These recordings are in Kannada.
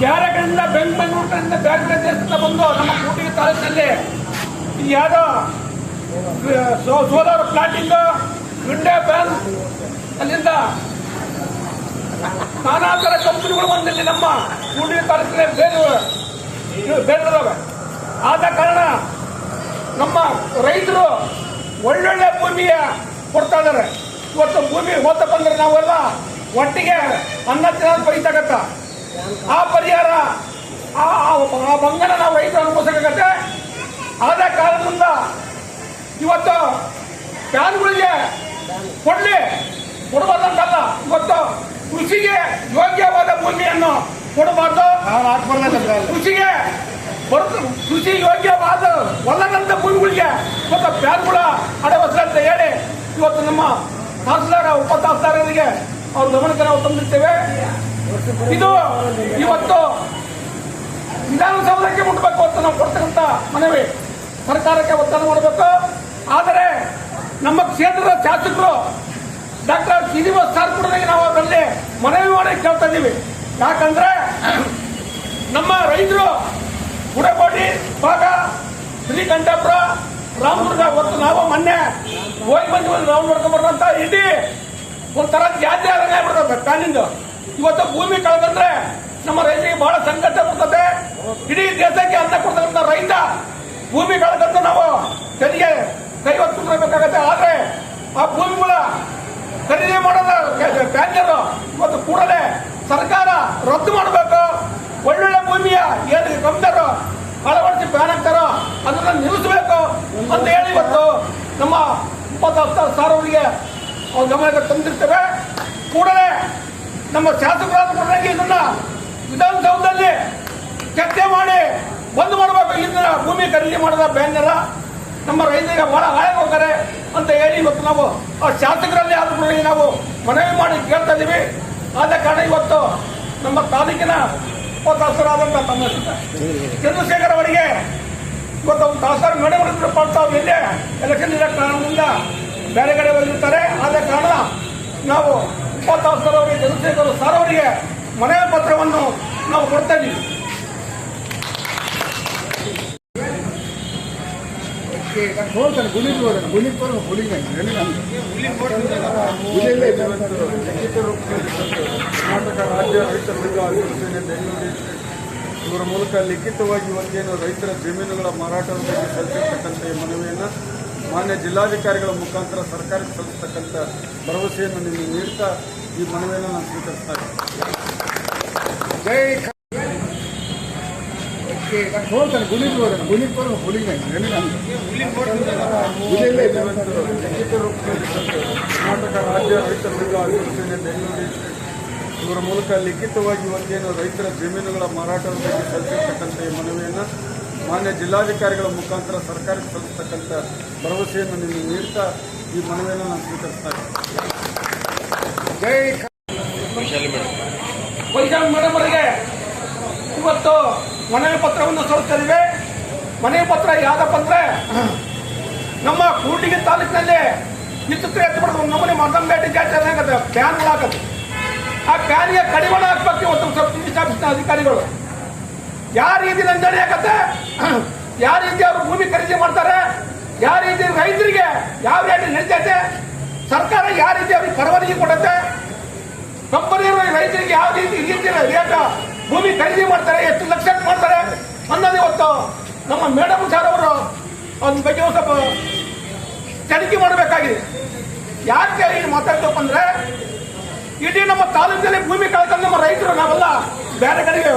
ಬೇರೆ ಕಡೆಯಿಂದ ಬೆಂಗಳೂರು ಕಡೆಯಿಂದ ಬೇರೆ ಬೇರೆ ದೇಶದಿಂದ ಬಂದು ನಮ್ಮ ಕೂಟಿಗೆ ತಾಲೂಕಿನಲ್ಲಿ ಯಾವುದೋ ಸೋಲಾರ್ ಪ್ಲಾಂಟಿಂಗ್ ವಿಂಡೋ ಬ್ಯಾನ್ ಅಲ್ಲಿಂದ ನಾನಾ ಥರ ಕಂಪನಿಗಳು ಬಂದಿಲ್ಲ ನಮ್ಮ ಕೂಟಿಗೆ ತಾಲೂಕಿನಲ್ಲಿ ಬೇರೆ ಬೇರೆ ಆದ ಕಾರಣ ನಮ್ಮ ರೈತರು ಒಳ್ಳೊಳ್ಳೆ ಭೂಮಿಯ ಕೊಡ್ತಾ ಇದ್ದಾರೆ. ಇವತ್ತು ಭೂಮಿ ಹೋತ ಅಂದ್ರೆ ನಾವೆಲ್ಲ ಒಟ್ಟಿಗೆ ಅನ್ನ ತಿನ್ನೋದು ಬರೀತಾಗತ್ತ ಆ ಪರಿಹಾರ, ಆ, ಆ- ಬಂಗನ ನಾವು ರೈತರು ಅನುಭವಿಸಬೇಕಾಗತ್ತೆ ಆದ ಕಾರಣದಿಂದ ಇವತ್ತು ಫ್ಯಾನ್ಗಳಿಗೆ ಕೊಡಲಿ, ಕೊಡಬಾರ್ದಂತಲ್ಲ, ಇವತ್ತು ಕೃಷಿಗೆ ಯೋಗ್ಯವಾದ ಭೂಮಿಯನ್ನು ಕೊಡಬಾರ್ದು. ಕೃಷಿಗೆ ಬರುತ್ತೆ ಕೃಷಿ ಯೋಗ್ಯವಾದ ಹೊಲದಂತ ಭೂಮಿಗಳಿಗೆ ಇವತ್ತು ಫ್ಯಾನ್ಗಳ ಅಡವಸರ ಅಂತ ಹೇಳಿ ಇವತ್ತು ನಮ್ಮ ತಹಸೀಲ್ದಾರ, ಉಪ ತಹಸೀಲ್ದಾರರಿಗೆ ಅವ್ರ ಗಮನಕ್ಕೆ ನಾವು ತಂದಿರ್ತೇವೆ. ಇದು ಇವತ್ತು ವಿಧಾನಸೌಧಕ್ಕೆ ಮುಟ್ಟಬೇಕು ಅಂತ ನಾವು ಕೊಡ್ತಕ್ಕಂಥ ಮನವಿ. ಸರ್ಕಾರಕ್ಕೆ ಒತ್ತಡ ಮಾಡಬೇಕು. ಆದರೆ ನಮ್ಮ ಕ್ಷೇತ್ರದ ಶಾಸಕರು ಡಾಕ್ಟರ್ ಶ್ರೀನಿವಾಸ್ ಸಾರ್ ನಾವು ಅದರಲ್ಲಿ ಮನವಿ ಮಾಡಿ ಕೇಳ್ತಾ ಇದ್ದೀವಿ. ಯಾಕಂದ್ರೆ ನಮ್ಮ ರೈತರು ಗುಡಕೋಟಿ ಭಾಗ, ಶ್ರೀಕಂಠಪುರ, ರಾಮದುರ್ಗ ಹೊತ್ತು ನಾವು ಮೊನ್ನೆ ಹೋಗಿ ಬಂದು ಒಂದು ರೌಂಡ್ ಇಡೀ ಒಂಥರ ಜಾತಿ ಆಗ್ಬಿಡ್ತದೆ ಪ್ಯಾನಿಂದು ಇವತ್ತು ಭೂಮಿ ಕಳೆದಂದ್ರೆ ನಮ್ಮ ರೈತರಿಗೆ ಬಹಳ ಸಂಕಟ ಬರ್ತದೆ ಇಡೀ ದೇಶಕ್ಕೆ ಅನ್ನ ಕೊಡ್ತಕ್ಕಂಥ ರೈತ ಭೂಮಿ ಕಳೆದಂತ ನಾವು ತೆರಿಗೆ ಕೈ ಹೊತ್ತಬೇಕಾಗತ್ತೆ ಆದ್ರೆ ಆ ಭೂಮಿಗಳ ಖರೀದಿ ಮಾಡೋದ ಪ್ಯಾನ್ಯರು ಇವತ್ತು ಕೂಡಲೇ ಸರ್ಕಾರ ರದ್ದು ಮಾಡಬೇಕು. ಒಳ್ಳೊಳ್ಳೆ ಭೂಮಿಯ ಏನು ಕಂಪ್ಯೂಟರ್ ಅಳವಡಿಸಿ ಬ್ಯಾನ್ ಹಾಕ್ತಾರೋ ಅದನ್ನ ನಿಲ್ಲಿಸಬೇಕು ಅಂತ ಹೇಳಿ ಇವತ್ತು ನಮ್ಮ ಇಪ್ಪತ್ತು ಸಾರ್ ಅವರಿಗೆ ಅವ್ರ ಗಮನಕ್ಕೆ ತಂದಿರ್ತೇವೆ ಕೂಡಲೇ ನಮ್ಮ ಶಾಸಕರಾದ ಕೂಡಲೇ ಇದನ್ನ ವಿಧಾನಸೌಧದಲ್ಲಿ ಚರ್ಚೆ ಮಾಡಿ ಬಂದ್ ಮಾಡಬೇಕು. ಇಲ್ಲಿಂದ ಭೂಮಿ ಖರೀದಿ ಮಾಡಿದ ಬ್ಯಾನರ. ನಮ್ಮ ರೈತರಿಗೆ ಬಹಳ ಹಾಳಾಗಿ ಹೋಗ್ತಾರೆ ಅಂತ ಹೇಳಿ ಇವತ್ತು ನಾವು ಆ ಶಾಸಕರಲ್ಲಿ ಆದ ನಾವು ಮನವಿ ಮಾಡಿ ಕೇಳ್ತಾ ಇದ್ದೀವಿ ಆದ ಕಾರಣ ಇವತ್ತು ನಮ್ಮ ತಾಲೂಕಿನ ಉಪತಹಸರಾದಂಥ ತಮ್ಮ ಚಂದ್ರಶೇಖರ್ ಅವರಿಗೆ ಇವತ್ತು ಒಂದು ತಹಸೀಲ್ದಾರ್ ಮೇಡಮ್ ಇಲ್ಲೇ ಎಲೆಕ್ಷನ್ ಕಾರಣದಿಂದ ಬೇರೆ ಕಡೆ ಬಂದಿರ್ತಾರೆ ಆದ ಕಾರಣ ನಾವು ಉಪತಹಸೀಲ್ದಾರ್ ಸಾವಿರವರಿಗೆ ಚಂದ್ರಶೇಖರ್ ಸರ್ ಅವರಿಗೆ ಮನವಿ ಪತ್ರವನ್ನು ನಾವು ಕೊಡ್ತಾ ಇದ್ದೀವಿ ಹೋಗ್ತಾನೆ ಗುಳಿಗೆ ಹೋಗ್ತಾನೆ. ಕರ್ನಾಟಕ ರಾಜ್ಯ ಸಂಘ ಇವರ ಮೂಲಕ ಲಿಖಿತವಾಗಿ ಒಂದೇನು ರೈತರ ಜಮೀನುಗಳ ಮಾರಾಟದ ಬಗ್ಗೆ ಸಲ್ಲಿಸಿರ್ತಕ್ಕಂಥ ಮನವಿಯನ್ನು ಮಾನ್ಯ ಜಿಲ್ಲಾಧಿಕಾರಿಗಳ ಮುಖಾಂತರ ಸರ್ಕಾರಕ್ಕೆ ಸಲ್ಲಿಸ್ತಕ್ಕಂಥ ಭರವಸೆಯನ್ನು ನಿಮಗೆ ನೀಡ್ತಾ ಈ ಮನವಿಯನ್ನು ನಾನು ಸ್ವೀಕರಿಸ್ತಾ ಇದ್ದೇನೆ. ಕರ್ನಾಟಕ ರಾಜ್ಯ ರೈತ ಸಂಘ ಬೆಂಗಳೂರು ಇವರ ಮೂಲಕ ಲಿಖಿತವಾಗಿ ಇವತ್ತೇನು ರೈತರ ಜಮೀನುಗಳ ಮಾರಾಟದ ಬಗ್ಗೆ ಸಲ್ಲಿಸಿರ್ತಕ್ಕಂಥ ಈ ಮನವಿಯನ್ನು ಮಾನ್ಯ ಜಿಲ್ಲಾಧಿಕಾರಿಗಳ ಮುಖಾಂತರ ಸರ್ಕಾರಕ್ಕೆ ಸಲ್ಲಿಸ್ತಕ್ಕಂಥ ಭರವಸೆಯನ್ನು ನಿಮಗೆ ನೀಡ್ತಾ ಈ ಮನವಿಯನ್ನು ನಾನು ಸ್ವೀಕರಿಸ್ತಾ ಇದ್ದೇನೆ. ಇವತ್ತು ಮನವಿ ಪತ್ರವನ್ನು ಸಲ್ಲಿಸಲಿವೆ. ಮನವಿ ಪತ್ರ ಯಾವ್ದಪ್ಪ ಅಂದ್ರೆ ನಮ್ಮ ಕೂಡಿಗೆ ತಾಲೂಕಿನಲ್ಲಿ ಇತ್ತು ಎತ್ತು ಬಿಡೋದು ನಮ್ಮನೆ ಮದ್ದಂಬೇಟೆ ಜಾತಿ ಆಗತ್ತೆ ಹಾಕೋದು ಆ ಫ್ಯಾನ್ಗೆ ಕಡಿವಾಣ ಹಾಕ್ಬೇಕು ಇವತ್ತು ಸ್ವಲ್ಪ ಅಧಿಕಾರಿಗಳು. ಯಾವ ರೀತಿ ನಂಜಣಿ ಆಗತ್ತೆ? ಯಾವ ರೀತಿ ಅವರು ಭೂಮಿ ಖರೀದಿ ಮಾಡ್ತಾರೆ? ಯಾವ ರೀತಿ ರೈತರಿಗೆ ಯಾವ ರೇಟ್ ನಡೀತೈತೆ ಸರ್ಕಾರ ಯಾವ ರೀತಿ ಅವ್ರಿಗೆ ಪರವಾನಗಿ ಕೊಡುತ್ತೆ? ಕಂಪನಿಯವರು ರೈತರಿಗೆ ಯಾವ ರೀತಿ ರೀತಿ ರೇಟ್ ಭೂಮಿ ಖರೀದಿ ಮಾಡ್ತಾರೆ, ಎಷ್ಟು ಲಕ್ಷ ಮಾಡ್ತಾರೆ ಅನ್ನೋದು ಇವತ್ತು ನಮ್ಮ ಮೇಡಮ್ ಸರ್ ಅವರು ಅದ್ರ ಬಗ್ಗೆ ಒಂದು ಸ್ವಲ್ಪ ತನಿಖೆ ಮಾಡಬೇಕಾಗಿದೆ. ಯಾಕೆ ಈ ಮಾತಾಡ್ತಪ್ಪ ಅಂದ್ರೆ, ಇಡೀ ನಮ್ಮ ತಾಲೂಕಿನಲ್ಲಿ ಭೂಮಿ ಕಳೆದ ನಮ್ಮ ರೈತರು ನಾವೆಲ್ಲ. ಬೇರೆ ಕಡೆಗೆ,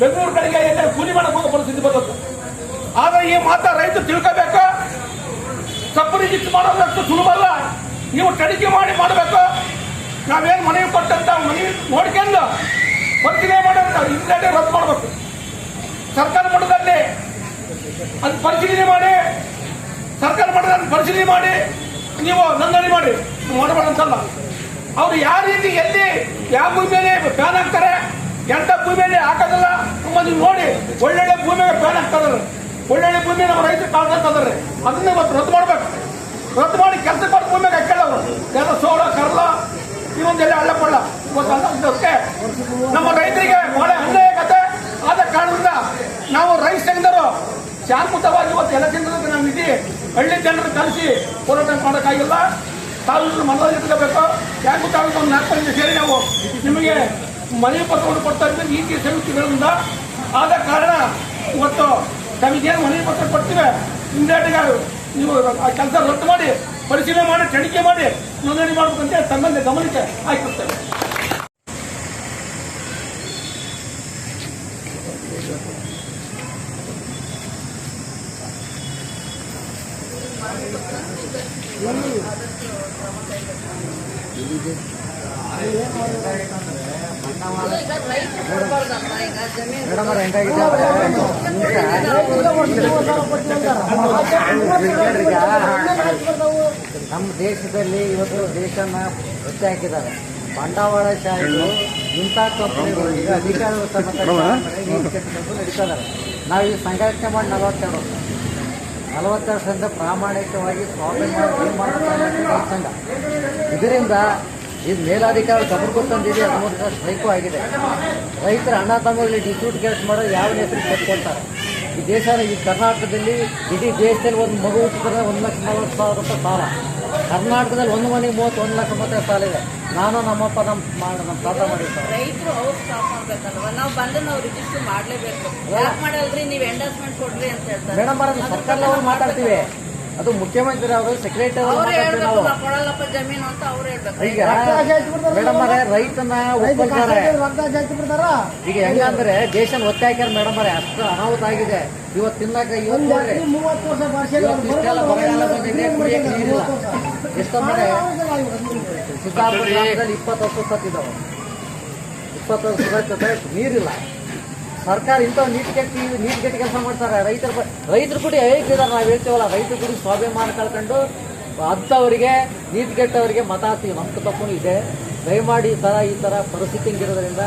ಬೆಂಗಳೂರು ಕಡೆಗೆ ಎಲ್ಲ ಕೂಲಿ ಮಾಡಬಹುದು ಪರಿಸ್ಥಿತಿ ಬರುತ್ತೆ ಆದ್ರೆ ಈ ಮಾತ ರೈತರು ತಿಳ್ಕೋಬೇಕು. ತಪ್ಪು ರಿಜಿಸ್ಟರ್ ಮಾಡೋದಷ್ಟು ಸುಲಭ ಅಲ್ಲ. ನೀವು ತನಿಖೆ ಮಾಡಿ ಮಾಡಬೇಕು. ನಾವೇನು ಮನವಿ ಕೊಟ್ಟಂತ ಮನವಿ ನೋಡ್ಕೊಂಡು ಪರಿಶೀಲನೆ ಮಾಡೋಂತ ಇಂಡಿಯಾ ರದ್ದು ಮಾಡಬೇಕು. ಸರ್ಕಾರ ಮಟ್ಟದಲ್ಲಿ ಅದು ಪರಿಶೀಲನೆ ಮಾಡಿ, ಸರ್ಕಾರ ಮಟ್ಟದಲ್ಲಿ ಪರಿಶೀಲನೆ ಮಾಡಿ, ನೀವು ನೋಂದಣಿ ಮಾಡಿ. ಮಾಡಬೇಡಂತಲ್ಲ ಅವ್ರು ಯಾವ ರೀತಿ ಎಲ್ಲಿ ಯಾವ ಭೂಮಿಯಲ್ಲಿ ಬ್ಯಾನ್ ಹಾಕ್ತಾರೆ ಎಂತ ಭೂಮಿಯಲ್ಲಿ ಹಾಕೋದಿಲ್ಲ? ನೀವು ನೋಡಿ, ಒಳ್ಳೊಳ್ಳೆ ಭೂಮಿಗೆ ಫ್ಯಾನ್ ಹಾಕ್ತಾರೆ ಒಳ್ಳೊಳ್ಳೆ ಭೂಮಿ ನಮ್ಮ ರೈತರು ಕಾಣ್ತಾರೆ ಅದನ್ನ ಇವತ್ತು ರದ್ದು ಮಾಡ್ಬೇಕು. ರದ್ದು ಮಾಡಿ ಕೆಲಸ ಕೊಟ್ಟು ಭೂಮಿಗೆ ಹಾಕೊಳ್ಳೋರು ಎಲ್ಲ ಸೋಳ, ಕರ್ಲ ಇವೊಂದೆಲ್ಲ ಹಳ್ಳ ಕೊಳ್ಳ ಗೊತ್ತಾಗುತ್ತೆ ನಮ್ಮ ರೈತರಿಗೆ ಬಹಳ ಅನ್ಯಾಯ ಕತೆ. ಆದ ಕಾರಣದಿಂದ ನಾವು ರೈಸ್ ತೆಗೆದರು ಶಾಂತವಾಗಿ ಇವತ್ತು ಎಲೆಕ್ಷನ್ ನಾವು ಇದ್ದೀವಿ ಹಳ್ಳಿ ಜನರನ್ನು ಕಲಿಸಿ ಹೋರಾಟ ಮಾಡೋಕ್ಕಾಗಿಲ್ಲ. ತಾವು ಮನೋಜ್ ಇಟ್ಕೋಬೇಕು. ಯಾಕೆ ಒಂದು ನಾಲ್ಕು ಸೇರಿ ನಾವು ನಿಮಗೆ ಮನವಿ ಪತ್ರವನ್ನು ಕೊಡ್ತಾ ಇದ್ದರೆ ನೀತಿ ಸಮಿತಿಗಳಿಂದ ಆದ ಕಾರಣ ಇವತ್ತು ನಮಗೇನು ಮನೆ ಪತ್ರ ಕೊಡ್ತೀವಿ? ಇಮ್ಮಿಡಿಯೇಟ್గా ನೀವು ಆ ಕೆಲಸ ರದ್ದು ಮಾಡಿ, ಪರಿಶೀಲನೆ ಮಾಡಿ, ತನಿಖೆ ಮಾಡಿ, ನೋಂದಣಿ ಮಾಡಬೇಕಂತ ತಮ್ಮಲ್ಲಿ ಗಮನಕ್ಕೆ ಹಾಕಿರ್ತೇವೆ. ಮೇಡಮ್ ಅವ್ರ ನಮ್ಮ ದೇಶದಲ್ಲಿ ಇವತ್ತು ದೇಶನ ಒತ್ತೆ ಹಾಕಿದ್ದಾರೆ. ಬಂಡವಾಳಶಾಹಿಗಳು ಇಂಥ ಕಂಪನಿಗಳು ಈಗ ಅಧಿಕಾರ ನಡೀತಾ ನಾವು ಈ ಸಂಘಟನೆ ಮಾಡಿ ನಲವತ್ತೆರಡು ವರ್ಷ. ನಲವತ್ತೆರಡು ವರ್ಷದಿಂದ ಪ್ರಾಮಾಣಿಕವಾಗಿ ಸ್ವಾಭಿಮಾನ ಸಂಘ. ಇದರಿಂದ ಇದು ಮೇಲಾಧಿಕಾರಿ ಗಮನಕ್ಕೂ ಅದು ಹದಿಮೂರು ಸ್ಟ್ರೈಕು ಆಗಿದೆ. ರೈತರ ಅಣ್ಣ ತಮ್ಮಗಳಲ್ಲಿ ಡಿಸ್ಟ್ರೂಟ್ ಕೆಲಸ ಮಾಡೋ ಯಾವ ಹೆಸರು ಕಟ್ಕೊಳ್ತಾರೆ ಈ ದೇಶ ಈ ಕರ್ನಾಟಕದಲ್ಲಿ ಇಡೀ ದೇಶದಲ್ಲಿ ಒಂದು ಮಗು ಹುಟ್ಟಿದ್ರೆ ಒಂದು ಲಕ್ಷ ನಲವತ್ತು ಸಾವಿರ ರೂಪಾಯಿ ಸಾಲ. ಕರ್ನಾಟಕದಲ್ಲಿ ಒಂದು ಮನೆಗೆ ಮೂವತ್ತೊಂದು ಲಕ್ಷ ಮೂವತ್ತೈದು ಸಾಲ ಇದೆ. ನಾನು ನಮ್ಮಪ್ಪ ನಮ್ಮ ನಮ್ಮ ತಾತ ಮಾಡಿರ್ತಾರೆ. ರೈತರು ಅವ್ರು ಸ್ಟಾಪ್ ಮಾಡ್ಬೇಕಲ್ವಾ ನಾವು ಬಂದು ನಾವು ರಿಜಿಸ್ಟರ್ ಮಾಡ್ಲೇಬೇಕು. ಯಾಕೆ ಮಾಡಲ್ರಿ? ನೀವು ಎಂಡಸ್ಮೆಂಟ್ ಕೊಡ್ರಿ ಅಂತ ಹೇಳ್ತಾರೆ. ಮೇಡಮ್ ಅವ್ರ ಸರ್ಕಾರದವ್ರು ಮಾತಾಡ್ತೀವಿ. ಅದು ಮುಖ್ಯಮಂತ್ರಿ ಅವರು ಸೆಕ್ರೆಟರಿ ಜಮೀನು ಅಂತ ಅವ್ರು ಹೇಳ್ಬೇಕು. ಈಗ ಮೇಡಮ್ ಅವರೇ ರೈತನ ಒಪ್ಪಿದ್ದಾರೆ ಈಗ ಹೆಂಗಂದ್ರೆ ದೇಶನ ಒತ್ತೆ ಹಾಕ್ಯಾರ ಮೇಡಮ್ ಅವರೇ ಅಷ್ಟು ಅನಾಹುತ ಆಗಿದೆ. ಇವತ್ತು ತಿನ್ನಕ ಇವತ್ತು ನೋಡ್ರಿ. ಇವತ್ತು ಇಷ್ಟೆಲ್ಲ ಬರಗಾಲ ಬಂದಿದೆ ಕುಡಿಯಕ್ಕೆ ನೀರಿಲ್ಲ. ಎಷ್ಟೋ ಮನೆ ಸಿದ್ದಾಪುರ ಇಪ್ಪತ್ತು ವರ್ಷ ಸತ್ತಿದ್ದಾವೆ ಇಪ್ಪತ್ತು ವರ್ಷ ಸತ್ತ ನೀರಿಲ್ಲ. ಸರ್ಕಾರ ಇಂಥ ನೀಟ್ ಕೆಟ್ಟಿ ನೀಟ್ ಕೆಟ್ಟ ಕೆಲಸ ಮಾಡ್ತಾರೆ. ರೈತರ ರೈತರು ಕೂಡ ಹೇಳ್ತಿದ್ದಾರೆ ನಾವು ಹೇಳ್ತೇವಲ್ಲ, ರೈತರು ಕೂಡ ಸ್ವಾಭಿಮಾನ ಕಳ್ಕೊಂಡು ಅಂಥವರಿಗೆ, ನೀಟ್ ಕೆಟ್ಟವರಿಗೆ ಮತ ಹಾಕ್ತೀವಿ ನಮ್ಗೆ ತಪ್ಪು ಇದೆ. ದಯಮಾಡಿ ಈ ಥರ ಈ ಥರ ಪರಿಸ್ಥಿತಿ ಹಿಂಗಿರೋದ್ರಿಂದ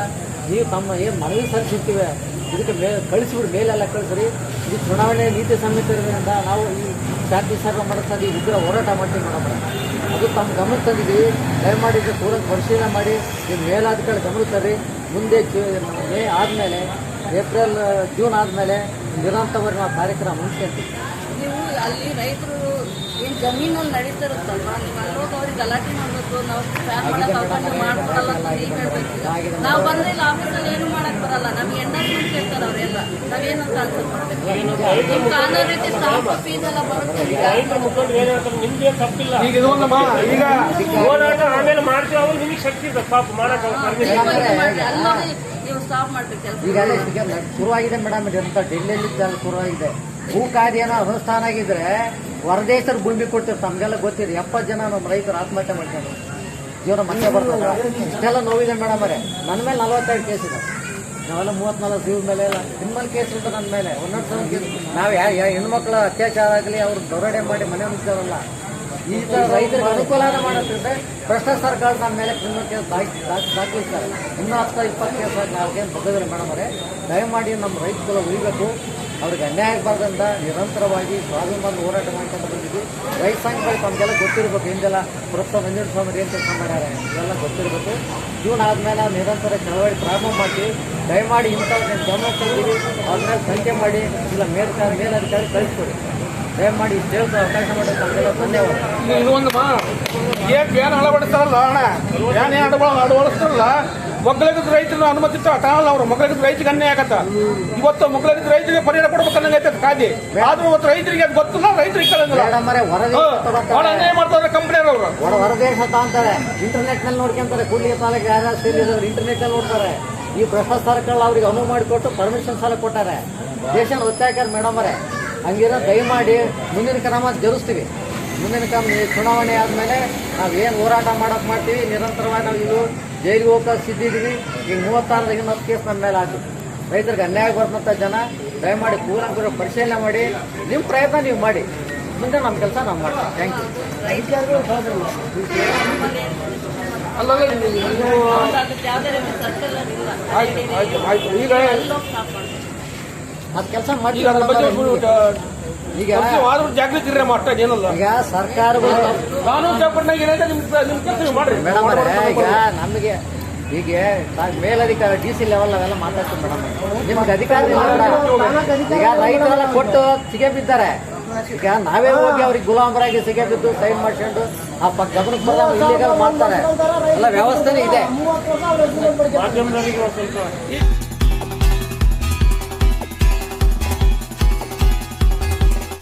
ನೀವು ತಮ್ಮ ಏನು ಮನವಿ ಸಲ್ಲಿಸಿರ್ತೀವಿ ಇದಕ್ಕೆ ಮೇ ಕಳಿಸ್ಬಿಡಿ, ಮೇಲೆಲ್ಲ ಕಳಿಸ್ರಿ ಇದು ಚುನಾವಣೆ ನೀತಿ ಸಂಹಿತೆ ಇರೋದ್ರಿಂದ ನಾವು ಈ ಶಾಂತಿ ಸರ್ವ ಮಾಡಿಸ್ತಾ ಉಗ್ರ ಹೋರಾಟ ಮಾಡ್ತೀವಿ ಮೇಡಮ್ ಅದು ತಮ್ಮ ಗಮನಕ್ಕೆ ತಂದಿದ್ದೀವಿ. ದಯಮಾಡಿ ಇದು ಪೂರ ಪರಿಶೀಲನೆ ಮಾಡಿ ಇದು ಮೇಲಾಧಿಕಾರಿ ಗಮನ ತರ್ರಿ. ಮುಂದೆ ಮೇ ಆದಮೇಲೆ ಏಪ್ರಿಲ್ ಜೂನ್ ಆದಮೇಲೆ ನಿರಂತರವಾಗಿ ನಾವು ಕಾರ್ಯಕ್ರಮ ಮುಗಿಸ್ಕೊಂತೀವಿ ನೀವು ಅಲ್ಲಿ ರೈತರು ಏನು ಜಮೀನಲ್ಲಿ ನಡೀತಿರುತ್ತಲ್ವಾ? ನೀವು ಅಲ್ಲೋಗಿ ಅವ್ರಿಗೆ ಗಲಾಟೆ ಮಾಡ್ಬೇಕು ನಾವು ಫ್ಯಾನ್ ಮಾಡಕ್ ಅವಕಾಶ ಮಾಡ್ಕೊಡಲ್ಲ ಅಂತ ನೀವ್ ಹೇಳ್ಬೇಕು. ಈಗ. ನಾವು ಬಂದಿಲ್ಲ ಆಫೀಸಲ್ಲಿ ಏನು ಮಾಡಕ್ ಬರಲ್ಲ ನಮ್ಗೆ ಕೇಳ್ತಾರೆ ಅವರೆಲ್ಲ. ಕಾನೂನು ರೀತಿ ಫೀಸ್ ಎಲ್ಲ ಬರುತ್ತೆ ಈಗ. ಇದು ಈಗ ಹೋರಾಟ ಆಮೇಲೆ ಮಾಡ್ತೀವಿ ಅವ್ರು ನಿಮಗೆ ಶಕ್ತಿ ಇದೆ ಪಾಪ ಮಾಡಕ್ಕೆ ಅಲ್ಲೋಗಿ ಶುರುವಾಗಿದೆ ಮೇಡಮ್, ಇದಂತ ಡೆಲ್ಲಿಯಲ್ಲಿ ಶುರುವಾಗಿದೆ. ಭೂ ಕಾಯ್ದೆಯನ್ನು ಅನುಷ್ಠಾನ ಆಗಿದ್ರೆ ಹೊರದೇಶರು ಭೂಮಿ ಕೊಡ್ತೀವಿ ತಮಗೆಲ್ಲ ಗೊತ್ತಿದೆ. ಎಪ್ಪತ್ತು ಜನ ನಮ್ಮ ರೈತರು ಆತ್ಮಹತ್ಯೆ ಮಾಡ್ತಾರೆ. ಜೀವನ ಮತ್ತೆ ಬರ್ತದ. ಇಷ್ಟೆಲ್ಲ ನೋವಿದೆ ಮೇಡಮ್ ಅವರೇ. ನನ್ನ ಮೇಲೆ ನಲವತ್ತೆರಡು ಕೇಸ್ ಇದೆ. ನಾವೆಲ್ಲ ಮೂವತ್ನಾಲ್ಕು ಜೀವ ಮೇಲೆ ಎಲ್ಲ ನಿಮ್ಮಲ್ಲಿ ಕೇಸ್ ಇದೆ ನನ್ನ ಮೇಲೆ. ಒಂದೊಂದು ನಾವು ಯಾವ ಹೆಣ್ಮಕ್ಳ ಅತ್ಯಾಚಾರ ಆಗಲಿ, ಅವ್ರು ದೊರಡೆ ಮಾಡಿ ಮನೆ ಮುಗಿದವರಲ್ಲ ಈ ಥರ ರೈತರಿಗೆ ಅನುಕೂಲನ ಮಾಡೋದ್ರಿಂದ ಸರ್ಕಾರ ನಮ್ಮ ಮೇಲೆ ಕ್ರಿಮಿನಲ್ ಕೇಸ್ ದಾಖ- ದಾಖ- ದಾಖಲಿಸ್ತಾರೆ. ಇನ್ನೂ ಹತ್ತು ಇಪ್ಪತ್ತು ಕೇಸ್ ನಾಲ್ಕೇನು ಬಗ್ಗದ್ರೆ ಮೇಡಮ್ ಅವರೇ ದಯಮಾಡಿ ನಮ್ಮ ರೈತರ ಉಳಿಬೇಕು. ಅವ್ರಿಗೆ ಅನ್ಯಾಯ ಆಗಬಾರ್ದಂತ ನಿರಂತರವಾಗಿ ಸ್ವಾಭಿಮಾನ ಹೋರಾಟ ಮಾಡ್ಕೊಂಡು ಬಂದಿದ್ವಿ ರೈತ ಸಂಘಗಳು ತಮಗೆಲ್ಲ ಗೊತ್ತಿರಬೇಕು ಹಿಂದೆಲ್ಲ ಪ್ರಸ್ತ ಮಂಜುನಾಥ ಸ್ವಾಮಿ ಏನು ಕೆಲಸ ಮಾಡ್ಯಾರ ಇದೆಲ್ಲ ಗೊತ್ತಿರಬೇಕು. ಜೂನ್ ಆದಮೇಲೆ ನಿರಂತರ ಚಳವಳಿ ಪ್ರಾರಂಭ ಮಾಡಿ ದಯಮಾಡಿ ಇಂಥವ್ರು ಗಮನ ಕೊಡ್ತೀವಿ ಅವ್ರ ಮೇಲೆ ಸಂಖ್ಯೆ ಮಾಡಿ ಇಲ್ಲ ಮೇಲ್ಕ ಮೇಲಧಿಕಾರಿ ಕಳಿಸ್ಕೊಡಿ. ದಯಮಾಡಿ ಇಷ್ಟು ಅವಕಾಶ ಮಾಡೋದು ಧನ್ಯವಾದ ಇದು ಒಂದು ಏನ್ ಏನು ಅಳವಡಿಸ್ತಾರಲ್ಲ ಅಣ್ಣ? ಬ್ಯಾನ್ ಏನ್ ಅಳವ ಅಳವಡಿಸ್ತಾರಲ್ಲ ರೈತರನ್ನ ಅನುಮತಿ ತಾಳಲ್ಲ ಅವರು. ಮೊಗ್ಲಗದ ರೈತರಿಗೆ ಅನ್ಯಾಯ ಆಗತ್ತ. ಇವತ್ತು ಮೊಗ್ಲಗದ ರೈತರಿಗೆ ಪರಿಹಾರ ಕೊಡ್ಬೇಕನ್ನಂಗೆ ಐತೆ ಕಾದಿ ಆದ್ರೂ ಇವತ್ತು ರೈತರಿಗೆ ಅದು ಗೊತ್ತಿಲ್ಲ ರೈತರಿಗೆ ಕೇಳಂಗಿಲ್ಲ ಬಹಳ ಅನ್ಯಾಯ ಮಾಡ್ತಾರೆ ಕಂಪ್ನಿಯವರು ಹೊರ ಹೊರದೇಶ ಅಂತ ಅಂತಾರೆ. ಇಂಟರ್ನೆಟ್ನಲ್ಲಿ ನೋಡ್ಕೊಂತಾರೆ. ಕೂಡಲಿಗೆ ತಾಲೂಕು ಯಾರು ಸೇರಿದ್ರು ಇಂಟರ್ನೆಟ್ನಲ್ಲಿ ನೋಡ್ತಾರೆ. ಈ ಭ್ರಷ್ಟ ಸರ್ಕಾರ ಅವ್ರಿಗೆ ಅನುವು ಮಾಡಿಕೊಟ್ಟು ಪರ್ಮಿಷನ್ ಸಾಲ ಕೊಟ್ಟಾರೆ. ದೇಶನ ಒತ್ತಾಯಕಾರ ಮೇಡಮ್ ಅವರೇ. ಹಂಗಿರೋ ದಯಮಾಡಿ ಮುಂದಿನ ಕ್ರಮ ಜರುಗಿಸ್ತೀವಿ. ಮುಂದಿನ ಕ್ರಮ ಚುನಾವಣೆ ಆದಮೇಲೆ ನಾವು ಏನು ಹೋರಾಟ ಮಾಡೋಕೆ ಮಾಡ್ತೀವಿ ನಿರಂತರವಾಗಿ ನಾವು ಇದು ಜೈಲಿಗೆ ಹೋಗೋ ಸಿದ್ದಿದ್ದೀವಿ ಈಗ ಮೂವತ್ತಾರದಾಗ ಇನ್ನೊಂದು ಕೇಸ್ ನಮ್ಮ ಮೇಲೆ ಆಯ್ತು. ರೈತರಿಗೆ ಅನ್ಯಾಯ ಬರ್ತಂಥ ಜನ ದಯಮಾಡಿ ಪೂರ್ಣ ಪರಿಶೀಲನೆ ಮಾಡಿ ನಿಮ್ಮ ಪ್ರಯತ್ನ ನೀವು ಮಾಡಿ. ಮುಂದೆ ನಮ್ಮ ಕೆಲಸ ನಾವು ಮಾಡ್ತೀವಿ. ಥ್ಯಾಂಕ್ ಯು ಅಲ್ಲ ನೀವು ಆಯ್ತು ಆಯ್ತು ಆಯ್ತು. ಈಗ ಅದ್ ಕೆಲಸ ಈಗ ಬಗ್ಗೆ ಮಾಡಿ ಈಗ ಜಾಗೃತಿ ಇರ್ರಿ ಅಮ್ಮ ಅಷ್ಟೇ ಏನಲ್ಲ. ಈಗ ಸರ್ಕಾರಗಳು ಕಾನೂನು ಚೌಕಟ್ಟಿನಾಗ ಏನೈತೆ ನಿಮ್ ನಿಮ್ ಕೆಲಸ ನೀವು ಮಾಡ್ರಿ. ಮೇಡಮ್ ಅವರೇ ಈಗ ನಮಗೆ ಈಗ ಮೇಲಧಿಕಾರಿ ಡಿ ಸಿ ಲೆವೆಲ್ ಅವೆಲ್ಲ ಮಾತಾಡ್ತೀವಿ ಮೇಡಮ್. ನಿಮ್ಗೆ ಅಧಿಕಾರ. ಈಗ ರೈತರೆಲ್ಲ ಕೊಟ್ಟು ಸಿಗೆ ಬಿದ್ದಾರೆ. ಈಗ ನಾವೇ ಹೋಗಿ ಅವ್ರಿಗೆ ಗುಲಾಮರಾಗಿ ಸಿಗೆ ಬಿದ್ದು ಸೈನ್ ಮಾಡ್ಕೊಂಡು ಆ ಪಕ್ಕ ಗಮನಕ್ಕೆ ಇಲ್ಲಿಗಲ್ ಮಾಡ್ತಾರೆ. ಎಲ್ಲ ವ್ಯವಸ್ಥೆನೇ ಇದೆ.